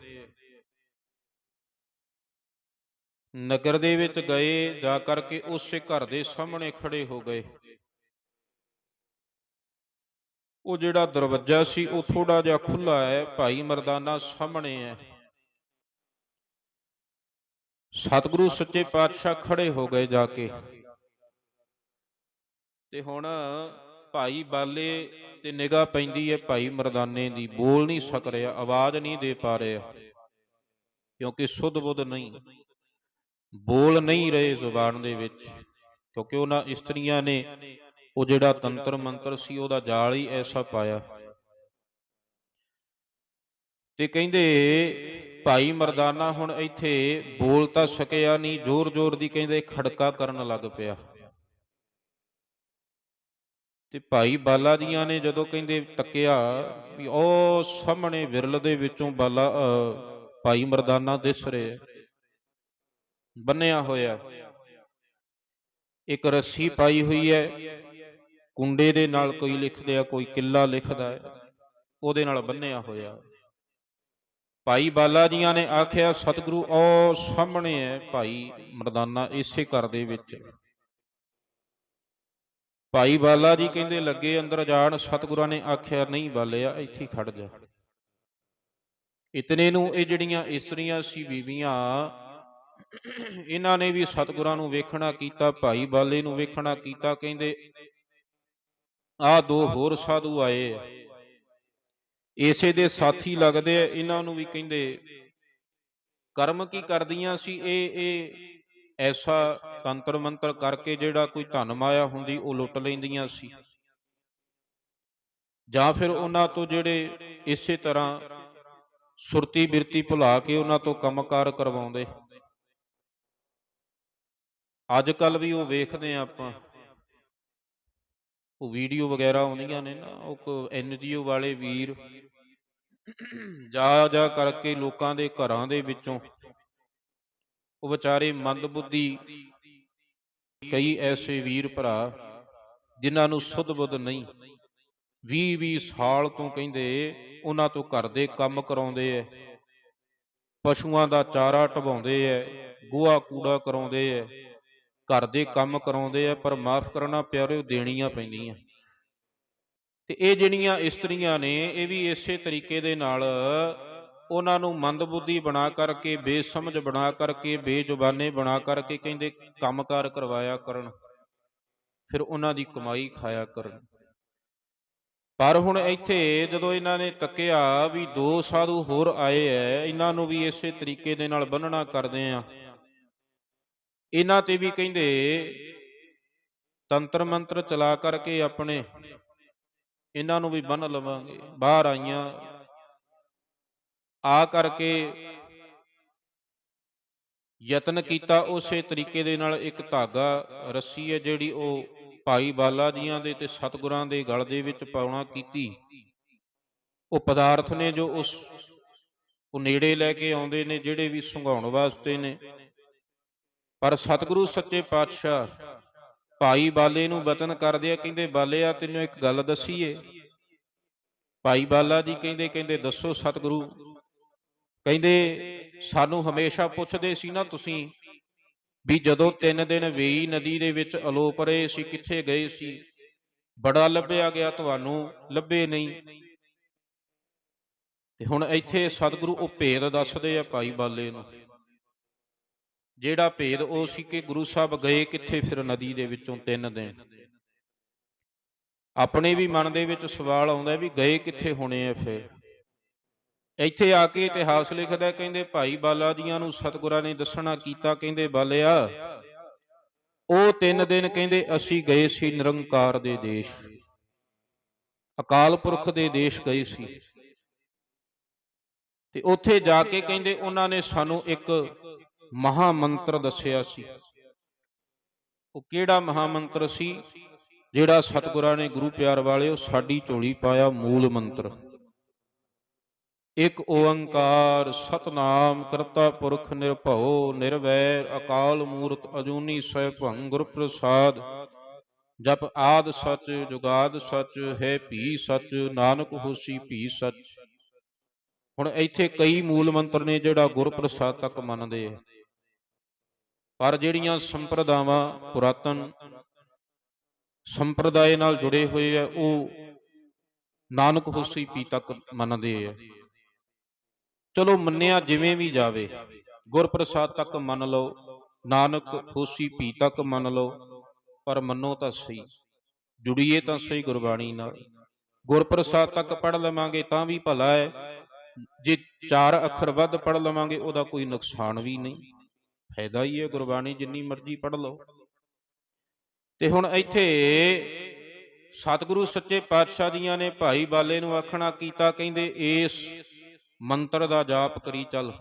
ਨਗਰ ਦੇ ਵਿੱਚ ਗਏ ਜਾ ਕਰਕੇ ਉਸੇ ਘਰ ਦੇ ਸਾਹਮਣੇ ਖੜੇ ਹੋ ਗਏ। ਉਹ ਜਿਹੜਾ ਦਰਵਾਜ਼ਾ ਸੀ ਉਹ ਥੋੜਾ ਜਿਹਾ ਖੁੱਲਾ ਹੈ ਭਾਈ ਮਰਦਾਨਾ ਸਾਹਮਣੇ ਹੈ। ਸਤਿਗੁਰੂ ਸੱਚੇ ਪਾਤਸ਼ਾਹ ਖੜੇ ਹੋ ਗਏ ਜਾ ਕੇ। ਤੇ ਹੁਣ ਭਾਈ ਬਾਲੇ ਤੇ ਨਿਗਾਹ ਪੈਂਦੀ ਹੈ ਭਾਈ ਮਰਦਾਨੇ ਦੀ। ਬੋਲ ਨਹੀਂ ਸਕ ਰਿਹਾ, ਆਵਾਜ਼ ਨਹੀਂ ਦੇ ਪਾ ਰਿਹਾ। ਕਿਉਂਕਿ ਸੁੱਧ ਬੁੱਧ ਨਹੀਂ। ਬੋਲ ਨਹੀਂ ਰਹੇ ਜ਼ੁਬਾਨ ਦੇ ਵਿੱਚ। ਕਿਉਂਕਿ ਉਹਨਾਂ ਇਸਤਰੀਆਂ ਨੇ ਉਹ ਜਿਹੜਾ ਤੰਤਰ ਮੰਤਰ ਸੀ, ਉਹਦਾ ਜਾਲ ਹੀ ਐਸਾ ਪਾਇਆ। ਤੇ ਕਹਿੰਦੇ ਭਾਈ ਮਰਦਾਨਾ ਹੁਣ ਇੱਥੇ ਬੋਲ ਤਾਂ ਸਕਿਆ ਨਹੀਂ ਜ਼ੋਰ-ਜ਼ੋਰ ਦੀ ਕਹਿੰਦੇ ਖੜਕਾ ਕਰਨ ਲੱਗ ਪਿਆ। ਤੇ ਭਾਈ ਬਾਲਾ ਜੀਆਂ ਨੇ ਜਦੋਂ ਕਹਿੰਦੇ ਤੱਕਿਆ ਵੀ ਉਹ ਸਾਹਮਣੇ ਵਿਰਲ ਦੇ ਵਿੱਚੋਂ ਬਾਲਾ ਅ, ਭਾਈ ਮਰਦਾਨਾ ਦਿਸ ਰਿਹਾ ਬੰਨਿਆ ਹੋਇਆ। ਇੱਕ ਰੱਸੀ ਪਾਈ ਹੋਈ ਹੈ। ਕੁੰਡੇ ਦੇ ਨਾਲ ਕੋਈ ਲਿਖਦੇ ਆ ਕੋਈ ਕਿੱਲਾ ਲਿਖਦਾ ਹੈ। ਉਹਦੇ ਨਾਲ ਬੰਨਿਆ ਹੋਇਆ। ਭਾਈ ਬਾਲਾ ਜੀਆਂ ਨੇ ਆਖਿਆ, ਸਤਿਗੁਰੂ ਉਹ ਸਾਹਮਣੇ ਹੈ ਭਾਈ ਮਰਦਾਨਾ ਇਸੇ ਘਰ ਦੇ ਵਿੱਚ। ਭਾਈ ਬਾਲਾ ਜੀ ਕਹਿੰਦੇ ਲੱਗੇ, ਅੰਦਰ ਜਾਣ ਸਤਿਗੁਰਾਂ ਨੇ ਆਖਿਆ, ਨਹੀਂ ਬਾਲਿਆ, ਇੱਥੇ ਖੜ ਜਾ। ਇਤਨੇ ਨੂੰ ਇਹ ਜਿਹੜੀਆਂ ਇਸਤਰੀਆਂ ਸੀ ਬੀਬੀਆਂ ਇਹਨਾਂ ਨੇ ਵੀ ਸਤਿਗੁਰਾਂ ਨੂੰ ਵੇਖਣਾ ਕੀਤਾ, ਭਾਈ ਬਾਲੇ ਨੂੰ ਵੇਖਣਾ ਕੀਤਾ, ਕਹਿੰਦੇ ਆ ਦੋ ਹੋਰ ਸਾਧੂ ਆਏ ਆ। ਇਸੇ ਦੇ ਸਾਥੀ ਲੱਗਦੇ ਆ, ਇਹਨਾਂ ਨੂੰ ਵੀ ਕਹਿੰਦੇ, ਕਰਮ ਕੀ ਕਰਦੀਆਂ ਸੀ? ਇਹ ਇਹ ਐਸਾ ਤੰਤਰ ਮੰਤਰ ਕਰਕੇ ਜਿਹੜਾ ਕੋਈ ਧਨ ਮਾਇਆ ਹੁੰਦੀ, ਉਹ ਲੁੱਟ ਲੈਂਦੀਆਂ ਸੀ। ਜਾਂ ਫਿਰ ਉਹਨਾਂ ਤੋਂ ਜਿਹੜੇ ਇਸੇ ਤਰ੍ਹਾਂ ਸੁਰਤੀ ਬਿਰਤੀ ਭੁਲਾ ਕੇ ਉਹਨਾਂ ਤੋਂ ਕੰਮਕਾਰ ਕਰਵਾਉਂਦੇ। ਅੱਜ ਕੱਲ ਵੀ ਉਹ ਵੇਖਦੇ ਆ ਆਪਾਂ। ਉਹ ਵੀਡੀਓ ਵਗੈਰਾ ਆਉਂਦੀਆਂ ਨੇ ਨਾ, ਉਹ ਐਨਜੀਓ ਵਾਲੇ ਵੀਰ ਜਾ ਜਾ ਕਰਕੇ ਲੋਕਾਂ ਦੇ ਘਰਾਂ ਦੇ ਵਿੱਚੋਂ ਉਹ ਵਿਚਾਰੇ ਮੰਦਬੁੱਧੀ ਕਈ ਐਸੇ ਵੀਰ ਭਰਾ ਜਿਨ੍ਹਾਂ ਨੂੰ ਸੁਧ ਬੁੱਧ ਨਹੀਂ। 20 20 ਸਾਲ ਤੋਂ ਕਹਿੰਦੇ ਉਹਨਾਂ ਤੋਂ ਘਰ ਦੇ ਕੰਮ ਕਰਾਉਂਦੇ ਐ, ਪਸ਼ੂਆਂ ਦਾ ਚਾਰਾ ਢਵਾਉਂਦੇ ਐ, ਗੋਹਾ ਕੂੜਾ ਕਰਾਉਂਦੇ ਐ। ਘਰ ਦੇ ਕੰਮ ਕਰਾਉਂਦੇ ਆ, ਪਰ ਮਾਫ ਕਰਨਾ ਪਿਆਰਿਓ, ਦੇਣੀਆਂ ਪੈਂਦੀਆਂ। ਤੇ ਇਹ ਜਿਹੜੀਆਂ ਇਸਤਰੀਆਂ ਨੇ, ਇਹ ਵੀ ਇਸੇ ਤਰੀਕੇ ਦੇ ਨਾਲ ਉਹਨਾਂ ਨੂੰ ਮੰਦਬੁੱਧੀ ਬਣਾ ਕਰਕੇ, ਬੇਸਮਝ ਬਣਾ ਕਰਕੇ, ਬੇਜ਼ੁਬਾਨੇ ਬਣਾ ਕਰਕੇ ਕਹਿੰਦੇ, ਕੰਮਕਾਰ ਕਰਵਾਇਆ ਕਰਨ। ਫਿਰ ਉਹਨਾਂ ਦੀ ਕਮਾਈ ਖਾਇਆ ਕਰਨ। ਪਰ ਹੁਣ ਇੱਥੇ ਜਦੋਂ ਇਹਨਾਂ ਨੇ ਤੱਕਿਆ ਵੀ ਦੋ ਸਾਧੂ ਹੋਰ ਆਏ ਐ, ਇਹਨਾਂ ਨੂੰ ਵੀ ਇਸੇ ਤਰੀਕੇ ਦੇ ਨਾਲ ਬੰਨਣਾ ਕਰਦੇ ਆ। ਇਹਨਾਂ ਤੇ ਵੀ ਕਹਿੰਦੇ, ਤੰਤਰ ਮੰਤਰ ਚਲਾ ਕਰਕੇ ਆਪਣੇ ਇਹਨਾਂ ਨੂੰ ਵੀ ਬੰਨ ਲਵਾਂਗੇ। ਬਾਹਰ ਆਈਆਂ, ਆ ਕਰਕੇ ਯਤਨ ਕੀਤਾ, ਉਸੇ ਤਰੀਕੇ ਦੇ ਨਾਲ ਇੱਕ ਧਾਗਾ ਰੱਸੀ ਹੈ ਜਿਹੜੀ ਉਹ ਭਾਈ ਬਾਲਾ ਜੀਆਂ ਦੇ ਤੇ ਸਤਿਗੁਰਾਂ ਦੇ ਗਲ ਦੇ ਵਿੱਚ ਪਾਉਣਾ ਕੀਤੀ। ਉਹ ਪਦਾਰਥ ਨੇ ਜੋ ਉਸ ਉਹ ਨੇੜੇ ਲੈ ਕੇ ਆਉਂਦੇ ਨੇ, ਜਿਹੜੇ ਵੀ ਸੰਘਾਉਣ ਵਾਸਤੇ ਨੇ ਪਰ ਸਤਿਗੁਰੂ ਸੱਚੇ ਪਾਤਸ਼ਾਹ, ਭਾਈ ਬਾਲੇ ਨੂੰ ਬਚਨ ਕਰਦੇ ਆ, ਕਹਿੰਦੇ ਬਾਲਿਆ ਤੈਨੂੰ ਇੱਕ ਗੱਲ ਦਸੀਏ। ਭਾਈ ਬਾਲਾ ਜੀ ਕਹਿੰਦੇ ਕਹਿੰਦੇ, ਦੱਸੋ ਸਤਿਗੁਰੂ। ਕਹਿੰਦੇ, ਸਾਨੂੰ ਹਮੇਸ਼ਾ ਪੁੱਛਦੇ ਸੀ ਨਾ ਤੁਸੀਂ ਵੀ ਜਦੋਂ ਤਿੰਨ ਦਿਨ ਵੇਈ ਨਦੀ ਦੇ ਵਿੱਚ ਅਲੋਪ ਰਹੇ ਸੀ, ਕਿੱਥੇ ਗਏ ਸੀ? ਬੜਾ ਲੱਭਿਆ ਗਿਆ ਤੁਹਾਨੂੰ, ਲੱਭੇ ਨਹੀਂ। ਤੇ ਹੁਣ ਇੱਥੇ ਸਤਿਗੁਰੂ ਉਹ ਭੇਦ ਦੱਸਦੇ ਆ ਭਾਈ ਬਾਲੇ ਨੂੰ। ਜਿਹੜਾ ਭੇਦ ਉਹ ਸੀ ਕਿ ਗੁਰੂ ਸਾਹਿਬ ਗਏ ਕਿੱਥੇ ਫਿਰ ਨਦੀ ਦੇ ਵਿੱਚੋਂ ਤਿੰਨ ਦਿਨ। ਆਪਣੇ ਵੀ ਮਨ ਦੇ ਵਿੱਚ ਸਵਾਲ ਆਉਂਦਾ ਵੀ ਗਏ ਕਿੱਥੇ ਹੋਣੇ ਆ ਫਿਰ। ਇੱਥੇ ਆ ਕੇ ਇਤਿਹਾਸ ਲਿਖਦਾ ਕਹਿੰਦੇ ਭਾਈ ਬਾਲਾ ਜੀਆਂ ਨੂੰ ਸਤਿਗੁਰਾਂ ਨੇ ਦੱਸਣਾ ਕੀਤਾ, ਕਹਿੰਦੇ ਬਾਲਿਆ, ਉਹ ਤਿੰਨ ਦਿਨ ਕਹਿੰਦੇ ਅਸੀਂ ਗਏ ਸੀ ਨਿਰੰਕਾਰ ਦੇ ਦੇਸ਼। ਅਕਾਲ ਪੁਰਖ ਦੇ ਦੇਸ਼ ਗਏ ਸੀ। ਤੇ ਉੱਥੇ ਜਾ ਕੇ ਕਹਿੰਦੇ ਉਹਨਾਂ ਨੇ ਸਾਨੂੰ ਇੱਕ ਮਹਾ ਮੰਤਰ ਦੱਸਿਆ ਸੀ। ਉਹ ਕਿਹੜਾ ਮਹਾ ਮੰਤਰ ਸੀ? ਜਿਹੜਾ ਸਤਿਗੁਰਾਂ ਨੇ ਗੁਰੂ ਪਿਆਰ ਵਾਲਿਓ ਸਾਡੀ ਝੋਲੀ ਪਾਇਆ ਮੂਲ ਮੰਤਰ। ਇੱਕ ਓੰਕਾਰ, ਸਤਨਾਮ ਕਰਤਾ ਪੁਰਖ ਨਿਰਭਉ, ਨਿਰਵੈਰ, ਅਕਾਲ ਮੂਰਤ ਅਜੂਨੀ ਸੈਭੰ ਗੁਰ ਪ੍ਰਸਾਦ ਜਪ ਆਦ ਸਚ, ਜੁਗਾਦ ਸਚ, ਹੈ ਭੀ ਸਚ, ਨਾਨਕ ਹੋਸੀ ਭੀ ਸਚ। ਹੁਣ ਇੱਥੇ ਕਈ ਮੂਲ ਮੰਤਰ ਨੇ, ਜਿਹੜਾ ਗੁਰ ਪ੍ਰਸਾਦ ਤੱਕ ਮੰਨਦੇ ਆ। ਪਰ ਜਿਹੜੀਆਂ ਸੰਪਰਦਾਵਾਂ ਪੁਰਾਤਨ ਸੰਪਰਦਾਇ ਨਾਲ ਜੁੜੇ ਹੋਏ ਆ, ਉਹ ਨਾਨਕ ਹੋਸੀ ਪੀ ਤੱਕ ਮੰਨਦੇ ਆ। ਚਲੋ ਮੰਨਿਆ ਜਿਵੇਂ ਵੀ ਜਾਵੇ, ਗੁਰਪ੍ਰਸਾਦ ਤੱਕ ਮੰਨ ਲਓ, ਨਾਨਕ ਹੋਸੀ ਪੀ ਤੱਕ ਮੰਨ ਲਓ, ਪਰ ਮੰਨੋ ਤਾਂ ਸਹੀ, ਜੁੜੀਏ ਤਾਂ ਸਹੀ ਗੁਰਬਾਣੀ ਨਾਲ। ਗੁਰਪ੍ਰਸਾਦ ਤੱਕ ਪੜ ਲਵਾਂਗੇ ਤਾਂ ਵੀ ਭਲਾ ਹੈ, ਜੇ ਚਾਰ ਅੱਖਰ ਵੱਧ ਪੜ ਲਵਾਂਗੇ, ਉਹਦਾ ਕੋਈ ਨੁਕਸਾਨ ਵੀ ਨਹੀਂ। ਫਾਇਦਾ ਹੀ ਹੈ ਗੁਰਬਾਣੀ ਜਿੰਨੀ ਮਰਜ਼ੀ ਪੜ੍ਹ ਲਓ। ਤੇ ਹੁਣ ਇੱਥੇ ਸਤਿਗੁਰੂ ਸੱਚੇ ਪਾਤਸ਼ਾਹ ਜੀਆਂ ਨੇ ਭਾਈ ਬਾਲੇ ਨੂੰ ਆਖਣਾ ਕੀਤਾ, ਕਹਿੰਦੇ ਇਸ ਮੰਤਰ ਦਾ ਜਾਪ ਕਰੀ ਚੱਲ।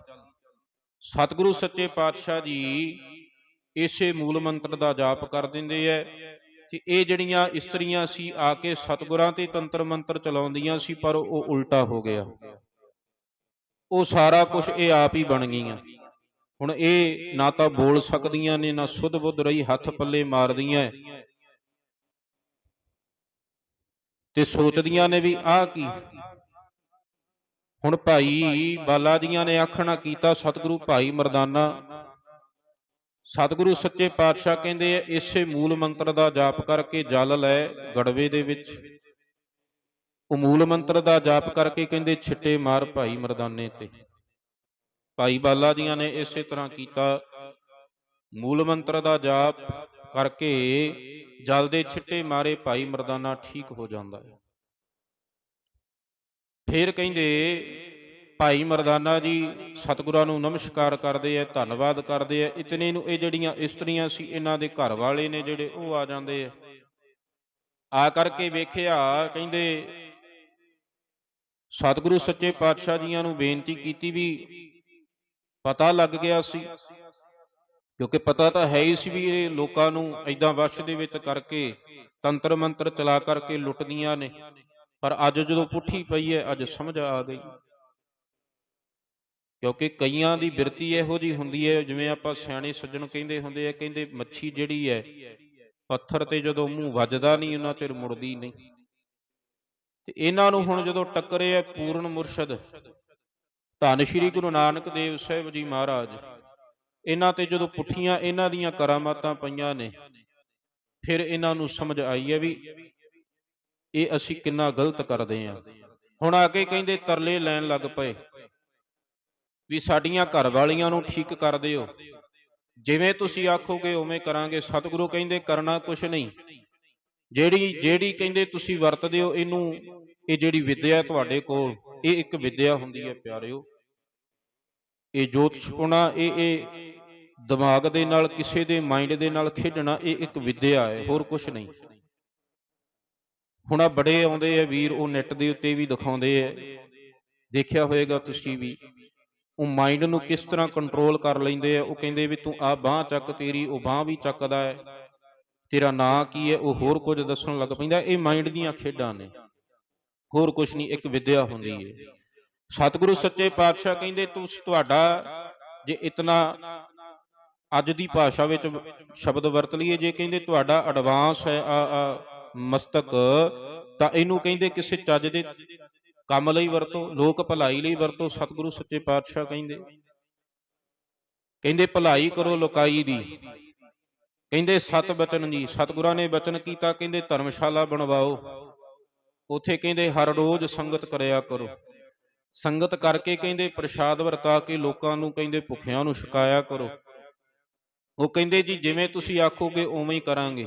ਸਤਿਗੁਰੂ ਸੱਚੇ ਪਾਤਸ਼ਾਹ ਜੀ ਇਸੇ ਮੂਲ ਮੰਤਰ ਦਾ ਜਾਪ ਕਰ ਦਿੰਦੇ ਐ ਤੇ ਇਹ ਜਿਹੜੀਆਂ ਇਸਤਰੀਆਂ ਸੀ ਆ ਕੇ ਸਤਿਗੁਰਾਂ ਤੇ ਤੰਤਰ ਮੰਤਰ ਚਲਾਉਂਦੀਆਂ ਸੀ, ਪਰ ਉਹ ਉਲਟਾ ਹੋ ਗਿਆ। ਉਹ ਸਾਰਾ ਕੁਝ ਇਹ ਆਪ ਹੀ ਬਣ ਗਈਆਂ। ਹੁਣ ਇਹ ਨਾ ਤਾਂ ਬੋਲ ਸਕਦੀਆਂ ਨੇ, ਨਾ ਸੁਧ ਬੁੱਧ ਰਹੀ, ਹੱਥ ਪੱਲੇ ਮਾਰਦੀਆਂ। ਤੇ ਸੋਚਦੀਆਂ ਨੇ ਵੀ ਆਹ ਕੀ? ਹੁਣ ਭਾਈ ਬਾਲਾ ਜੀਆਂ ਨੇ ਆਖਣਾ ਕੀਤਾ, ਸਤਿਗੁਰੂ ਭਾਈ ਮਰਦਾਨਾ। ਸਤਿਗੁਰੂ ਸੱਚੇ ਪਾਤਸ਼ਾਹ ਕਹਿੰਦੇ ਆ, ਇਸੇ ਮੂਲ ਮੰਤਰ ਦਾ ਜਾਪ ਕਰਕੇ ਜਲ ਲੈ ਗੜਵੇ ਦੇ ਵਿੱਚ। ਉਹ ਮੂਲ ਮੰਤਰ ਦਾ ਜਾਪ ਕਰਕੇ ਕਹਿੰਦੇ, ਛਿੱਟੇ ਮਾਰ ਭਾਈ ਮਰਦਾਨੇ ਤੇ। ਭਾਈ ਬਾਲਾ ਜੀਆਂ ਨੇ ਇਸੇ ਤਰ੍ਹਾਂ ਕੀਤਾ। ਮੂਲ ਮੰਤਰ ਦਾ ਜਾਪ ਕਰਕੇ ਜਲ ਦੇ ਛਿੱਟੇ ਮਾਰੇ ਭਾਈ ਮਰਦਾਨਾ ਠੀਕ ਹੋ ਜਾਂਦਾ ਹੈ। ਫਿਰ ਕਹਿੰਦੇ, ਭਾਈ ਮਰਦਾਨਾ ਜੀ, ਸਤਿਗੁਰਾਂ ਨੂੰ ਨਮਸਕਾਰ ਕਰਦੇ ਆ ਧੰਨਵਾਦ ਕਰਦੇ ਆ ਇਤਨੇ ਨੂੰ ਇਹ ਜਿਹੜੀਆਂ ਇਸਤਰੀਆਂ ਸੀ, ਇਹਨਾਂ ਦੇ ਘਰ ਵਾਲੇ ਨੇ ਜਿਹੜੇ, ਉਹ ਆ ਜਾਂਦੇ ਆ ਆ ਕਰਕੇ ਵੇਖਿਆ, ਕਹਿੰਦੇ, ਸਤਿਗੁਰੂ ਸੱਚੇ ਪਾਤਸ਼ਾਹ ਜੀਆਂ ਨੂੰ ਬੇਨਤੀ ਕੀਤੀ ਵੀ ਪਤਾ ਲੱਗ ਗਿਆ ਸੀ। ਕਿਉਂਕਿ ਪਤਾ ਤਾਂ ਹੈ ਹੀ ਸੀ ਵੀ ਇਹ ਲੋਕਾਂ ਨੂੰ ਐਦਾਂ ਵਸ਼ ਦੇ ਵਿੱਚ ਕਰਕੇ ਤੰਤਰ ਮੰਤਰ ਚਲਾ ਕਰਕੇ ਲੁੱਟਦੀਆਂ ਨੇ। ਪਰ ਅੱਜ ਜਦੋਂ ਪੁੱਠੀ ਪਈ ਹੈ, ਅੱਜ ਸਮਝ ਆ ਗਈ। ਕਿਉਂਕਿ ਕਈਆਂ ਦੀ ਬਿਰਤੀ ਇਹੋ ਜੀ ਹੁੰਦੀ ਹੈ, ਜਿਵੇਂ ਆਪਾਂ ਸਿਆਣੇ ਸੱਜਣ ਕਹਿੰਦੇ ਹੁੰਦੇ ਆ, ਕਹਿੰਦੇ ਮੱਛੀ ਜਿਹੜੀ ਹੈ, ਪੱਥਰ ਤੇ ਜਦੋਂ ਮੂੰਹ ਵੱਜਦਾ ਨਹੀਂ, ਉਹਨਾਂ ਚਿਰ ਮੁੜਦੀ ਨਹੀਂ। ਤੇ ਇਹਨਾਂ ਨੂੰ ਹੁਣ ਜਦੋਂ ਟੱਕਰੇ ਹੈ ਪੂਰਨ ਮੁਰਸ਼ਦ ਧੰਨ ਸ਼੍ਰੀ ਗੁਰੂ ਨਾਨਕ ਦੇਵ ਸਾਹਿਬ ਜੀ ਮਹਾਰਾਜ। ਇਹਨਾਂ ਤੇ ਜਦੋਂ ਪੁੱਠੀਆਂ ਇਹਨਾਂ ਦੀਆਂ ਕਰਾਮਾਤਾਂ ਪਈਆਂ ਨੇ, ਫਿਰ ਇਹਨਾਂ ਨੂੰ ਸਮਝ ਆਈ ਹੈ ਵੀ ਇਹ ਅਸੀਂ ਕਿੰਨਾ ਗਲਤ ਕਰਦੇ ਆਂ ਹੁਣ ਆ ਕੇ ਕਹਿੰਦੇ ਤਰਲੇ ਲੈਣ ਲੱਗ ਪਏ ਵੀ ਸਾਡੀਆਂ ਘਰ ਵਾਲੀਆਂ ਨੂੰ ਠੀਕ ਕਰ ਦਿਓ। ਜਿਵੇਂ ਤੁਸੀਂ ਆਖੋਗੇ, ਉਵੇਂ ਕਰਾਂਗੇ। ਸਤਿਗੁਰੂ ਕਹਿੰਦੇ, ਕਰਨਾ ਕੁਛ ਨਹੀਂ। ਜਿਹੜੀ ਜਿਹੜੀ ਕਹਿੰਦੇ ਤੁਸੀਂ ਵਰਤਦੇ ਹੋ, ਇਹਨੂੰ, ਇਹ ਜਿਹੜੀ ਵਿੱਦਿਆ ਤੁਹਾਡੇ ਕੋਲ, ਇਹ ਇੱਕ ਵਿੱਦਿਆ ਹੁੰਦੀ ਹੈ, ਪਿਆਰਿਓ। ਇਹ ਜੋਤ ਛੁਪਣਾ ਇਹ ਇਹ ਦਿਮਾਗ ਦੇ ਨਾਲ, ਕਿਸੇ ਦੇ ਮਾਈਂਡ ਦੇ ਨਾਲ ਖੇਡਣਾ, ਇਹ ਇੱਕ ਵਿਦਿਆ ਹੈ, ਹੋਰ ਕੁਝ ਨਹੀਂ। ਹੁਣ ਆ ਬੜੇ ਆਉਂਦੇ ਆ ਵੀਰ, ਉਹ ਨੈਟ ਦੇ ਉੱਤੇ ਵੀ ਦਿਖਾਉਂਦੇ ਆ। ਦੇਖਿਆ ਹੋਵੇਗਾ ਤੁਸੀਂ ਵੀ, ਉਹ ਮਾਈਂਡ ਨੂੰ ਕਿਸ ਤਰ੍ਹਾਂ ਕੰਟਰੋਲ ਕਰ ਲੈਂਦੇ ਆ, ਉਹ ਕਹਿੰਦੇ ਵੀ ਤੂੰ ਆ ਬਾਹ ਚੱਕ ਤੇਰੀ, ਉਹ ਬਾਹ ਵੀ ਚੱਕਦਾ ਹੈ। ਤੇਰਾ ਨਾਂ ਕੀ ਹੈ, ਉਹ ਹੋਰ ਕੁਝ ਦੱਸਣ ਲੱਗ ਪੈਂਦਾ, ਇਹ ਮਾਈਂਡ ਦੀਆਂ ਖੇਡਾਂ ਨੇ। ਹੋਰ ਕੁਝ ਨਹੀਂ, ਇੱਕ ਵਿਦਿਆ ਹੁੰਦੀ ਹੈ। ਸਤਿਗੁਰੂ ਸੱਚੇ ਪਾਤਸ਼ਾਹ ਕਹਿੰਦੇ ਤੂੰ ਤੁਹਾਡਾ ਜੇ ਇਤਨਾ ਅੱਜ ਦੀ ਭਾਸ਼ਾ ਵਿੱਚ ਸ਼ਬਦ ਵਰਤ ਲਈਏ, ਜੇ ਕਹਿੰਦੇ ਤੁਹਾਡਾ ਐਡਵਾਂਸ ਹੈ ਆ ਆ ਮਸਤਕ, ਤਾਂ ਇਹਨੂੰ ਕਹਿੰਦੇ ਕਿਸੇ ਚੱਜ ਦੇ ਕੰਮ ਲਈ ਵਰਤੋ, ਲੋਕ ਭਲਾਈ ਲਈ ਵਰਤੋ, ਸਤਿਗੁਰੂ ਸੱਚੇ ਪਾਤਸ਼ਾਹ ਕਹਿੰਦੇ। ਕਹਿੰਦੇ, ਭਲਾਈ ਕਰੋ ਲੋਕਾਈ ਦੀ। ਕਹਿੰਦੇ, ਸਤ ਬਚਨ ਜੀ ਸਤਿਗੁਰਾਂ ਨੇ ਬਚਨ ਕੀਤਾ, ਕਹਿੰਦੇ, ਧਰਮਸ਼ਾਲਾ ਬਣਵਾਓ। ਉਥੇ ਕਹਿੰਦੇ, ਹਰ ਰੋਜ਼ ਸੰਗਤ ਕਰਿਆ ਕਰੋ। ਸੰਗਤ ਕਰਕੇ ਕਹਿੰਦੇ, ਪ੍ਰਸ਼ਾਦ ਵਰਤਾ ਕੇ ਲੋਕਾਂ ਨੂੰ ਕਹਿੰਦੇ, ਭੁੱਖਿਆਂ ਨੂੰ ਛਕਾਇਆ ਕਰੋ। ਉਹ ਕਹਿੰਦੇ ਜੀ, ਜਿਵੇਂ ਤੁਸੀਂ ਆਖੋਗੇ, ਉਵੇਂ ਹੀ ਕਰਾਂਗੇ।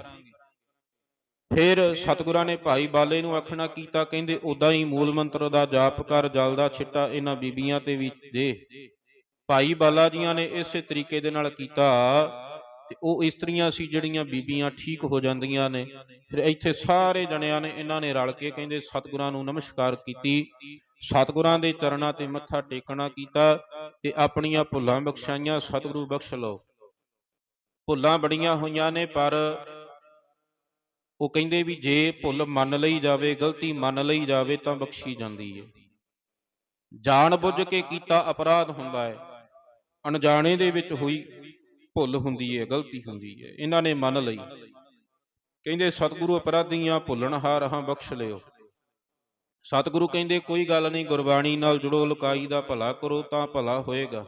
ਫਿਰ ਸਤਿਗੁਰਾਂ ਨੇ ਭਾਈ ਬਾਲੇ ਨੂੰ ਆਖਣਾ ਕੀਤਾ, ਕਹਿੰਦੇ ਉਦਾਂ ਹੀ ਮੂਲ ਮੰਤਰ ਦਾ ਜਾਪ ਕਰ, ਜਲ ਦਾ ਛਿੱਟਾ ਇਹਨਾਂ ਬੀਬੀਆਂ ਤੇ ਵੀ ਦੇ। ਭਾਈ ਬਾਲਾ ਜੀਆਂ ਨੇ ਇਸੇ ਤਰੀਕੇ ਦੇ ਨਾਲ ਕੀਤਾ। ਤੇ ਉਹ ਇਸਤਰੀਆਂ ਸੀ ਜਿਹੜੀਆਂ ਬੀਬੀਆਂ ਠੀਕ ਹੋ ਜਾਂਦੀਆਂ ਨੇ। ਫਿਰ ਇੱਥੇ ਸਾਰੇ ਜਣਿਆਂ ਨੇ ਇਹਨਾਂ ਨੇ ਰਲ ਕੇ ਕਹਿੰਦੇ ਸਤਿਗੁਰਾਂ ਨੂੰ ਨਮਸਕਾਰ ਕੀਤੀ। ਸਤਿਗੁਰਾਂ ਦੇ ਚਰਨਾਂ ਤੇ ਮੱਥਾ ਟੇਕਣਾ ਕੀਤਾ ਤੇ ਆਪਣੀਆਂ ਭੁੱਲਾਂ ਬਖਸ਼ਾਈਆਂ, ਸਤਿਗੁਰੂ ਬਖਸ਼ ਲਓ। ਭੁੱਲਾਂ ਬੜੀਆਂ ਹੋਈਆਂ ਨੇ ਪਰ ਉਹ ਕਹਿੰਦੇ ਵੀ ਜੇ ਭੁੱਲ ਮੰਨ ਲਈ ਜਾਵੇ, ਗਲਤੀ ਮੰਨ ਲਈ ਜਾਵੇ ਤਾਂ ਬਖਸ਼ੀ ਜਾਂਦੀ ਹੈ ਜਾਣ ਬੁੱਝ ਕੇ ਕੀਤਾ ਅਪਰਾਧ ਹੁੰਦਾ ਹੈ ਅਣਜਾਣੇ ਦੇ ਵਿੱਚ ਹੋਈ ਭੁੱਲ ਹੁੰਦੀ ਹੈ ਗਲਤੀ ਹੁੰਦੀ ਹੈ ਇਹਨਾਂ ਨੇ ਮੰਨ ਲਈ। ਕਹਿੰਦੇ, ਸਤਿਗੁਰੂ ਅਪਰਾਧੀਆਂ ਭੁੱਲਣਹਾਰ ਹਾਂ ਬਖਸ਼ ਲਿਓ। ਸਤਿਗੁਰੂ ਕਹਿੰਦੇ, ਕੋਈ ਗੱਲ ਨਹੀਂ, ਗੁਰਬਾਣੀ ਨਾਲ ਜੁੜੋ, ਲੁਕਾਈ ਦਾ ਭਲਾ ਕਰੋ, ਤਾਂ ਭਲਾ ਹੋਏਗਾ।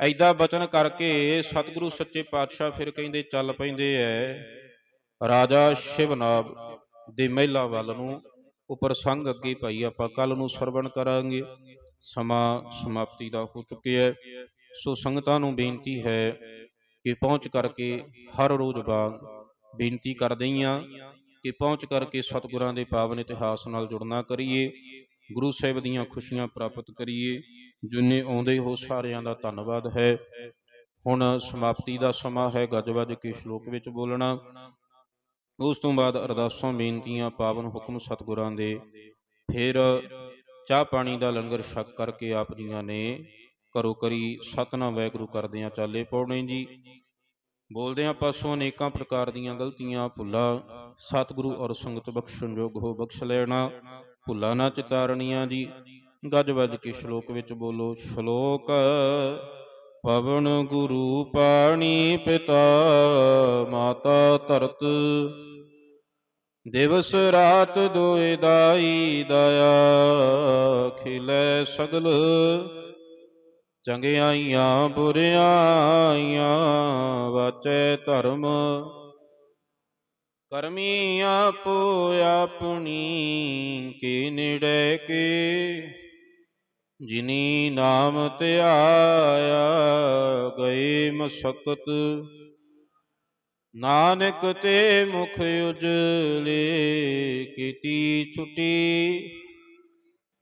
ਐਦਾ ਬਚਨ ਕਰਕੇ ਸਤਿਗੁਰੂ ਸੱਚੇ ਪਾਤਸ਼ਾਹ ਫਿਰ ਕਹਿੰਦੇ, ਚੱਲ ਪੈਂਦੇ ਐ, ਰਾਜਾ ਸ਼ਿਵਨਾਬ ਦੇ ਮਹਿਲਾ ਵੱਲ ਨੂੰ ਉਹ ਪ੍ਰਸੰਗ ਅੱਗੇ ਭਾਈ ਆਪਾਂ ਕੱਲ ਨੂੰ ਸਰਵਣ ਕਰਾਂਗੇ। ਸਮਾਂ ਸਮਾਪਤੀ ਦਾ ਹੋ ਚੁੱਕਿਆ। ਹੈ ਸੋ ਸੰਗਤਾਂ ਨੂੰ ਬੇਨਤੀ ਹੈ ਕਿ ਪਹੁੰਚ ਕਰਕੇ ਹਰ ਰੋਜ਼ ਵਾਂਗ ਬੇਨਤੀ ਕਰਦੇ ਹਾਂ ਕਿ ਪਹੁੰਚ ਕਰਕੇ ਸਤਿਗੁਰਾਂ ਦੇ ਪਾਵਨ ਇਤਿਹਾਸ ਨਾਲ ਜੁੜਨਾ ਕਰੀਏ, ਗੁਰੂ ਸਾਹਿਬ ਦੀਆਂ ਖੁਸ਼ੀਆਂ ਪ੍ਰਾਪਤ ਕਰੀਏ, ਜਿੰਨੇ ਆਉਂਦੇ ਹੋ ਸਾਰਿਆਂ ਦਾ ਧੰਨਵਾਦ ਹੈ। ਹੁਣ ਸਮਾਪਤੀ ਦਾ ਸਮਾਂ ਹੈ, ਗੱਜ ਵੱਜ ਕੇ ਸ਼ਲੋਕ ਵਿੱਚ ਬੋਲਣਾ। ਉਸ ਤੋਂ ਬਾਅਦ ਅਰਦਾਸਾਂ, ਬੇਨਤੀਆਂ, ਪਾਵਨ ਹੁਕਮ ਸਤਿਗੁਰਾਂ ਦੇ। ਫਿਰ ਚਾਹ ਪਾਣੀ ਦਾ ਲੰਗਰ ਛਕ ਕਰਕੇ ਆਪ ਜੀਆਂ ਨੇ ਕਰੋ ਕਰੀ ਸਤਨਾਮ ਵੈਗੁਰੂ ਕਰਦਿਆਂ ਚਾਲੇ ਪੌਣੇ ਜੀ। ਬੋਲਦੇ ਹਾਂ ਪਾਸੋਂ ਅਨੇਕਾਂ ਪ੍ਰਕਾਰ ਦੀਆਂ ਗਲਤੀਆਂ, ਭੁੱਲਾਂ। ਸਤਿਗੁਰੂ ਔਰ ਸੰਗਤ ਬਖਸ਼ਣ ਯੋਗ ਹੋ ਬਖਸ਼ ਲੈਣਾ। ਭੁੱਲਾਂ ਨਾ ਚਿਤਾਰਣੀਆਂ ਜੀ। ਗੱਜ ਵੱਜ ਕੇ ਸ਼ਲੋਕ ਵਿੱਚ ਬੋਲੋ, ਸ਼ਲੋਕ ਪਵਨ ਗੁਰੂ ਪਾਣੀ ਪਿਤਾ, ਮਾਤਾ ਧਰਤ। ਦਿਵਸ ਰਾਤ ਦੋਇ ਦਾਈ ਦਇਆ ਖਿਲੇ ਸਗਲ। ਚੰਗਿਆਈਆਂ ਬੁਰਿਆਈਆਂ ਵਾਚੈ ਧਰਮ। ਕਰਮੀ ਆਪੋ ਆਪਣੀ ਕੀ ਨਿੜੇ ਕੇ? ਜਿਨੀ ਨਾਮ ਧਿਆਇਆ ਗਏ ਮਸਕਤ। ਨਾਨਕ ਤੇ ਮੁਖ ਉਜਲੇ ਕੀਤੀ ਛੁਟੀ।